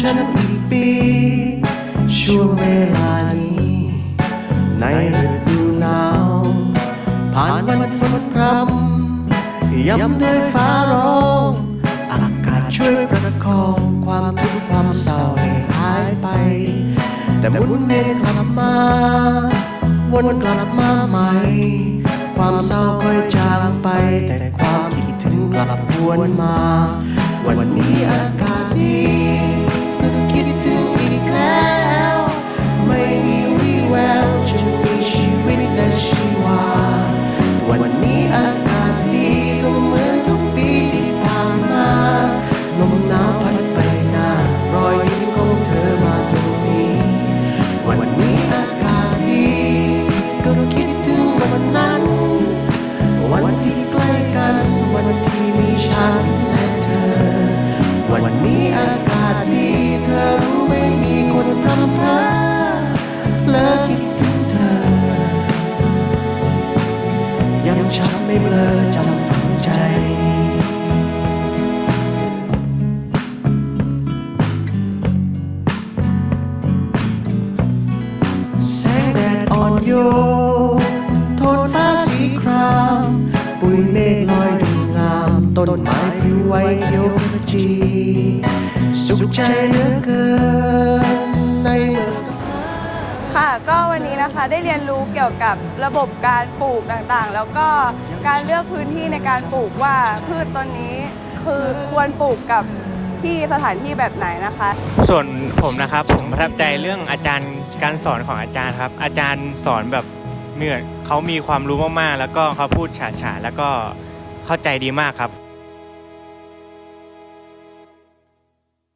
ฉันอีกปี ช่วงเวลานี้ ในฤดูหนาว ผ่านวันฝนพรำย้ำด้วยฟ้าร้อง อากาศช่วยประคองความทุกข์ความเศร้าให้หายไป แต่หมุนเวียนกลับมา วนกลับมาใหม่ ความเศร้าค่อยจางไป แต่ความคิดถึงกลับวนมา วันนี้อากาศดี วันนี้อากาศดีเธอรู้ไม่มีคนพรำพอเพลอคิดถึงเธอ ยังชักไม่เบลอจำฝังใจแสงแดดอ่อนโยน นไม้ปลิวไหวเขียวขจี สุขใจเหลือเกินในเมื่อค่ะก็วันนี้นะคะได้เรียนรู้เกี่ยวกับระบบการปลูกต่างๆ แล้วก็การเลือกพื้นที่ในการปลูกว่าพืชต้นนี้คือควรปลูกกับที่สถานที่แบบไหนนะคะ ส่วนผมนะครับผมประทับใจเรื่องอาจารย์การสอนของอาจารย์ครับ อาจารย์สอนแบบเหนื่อยเขามีความรู้มากๆ แล้วก็เขาพูดฉาฉาๆแล้วก็เข้าใจดีมากครับ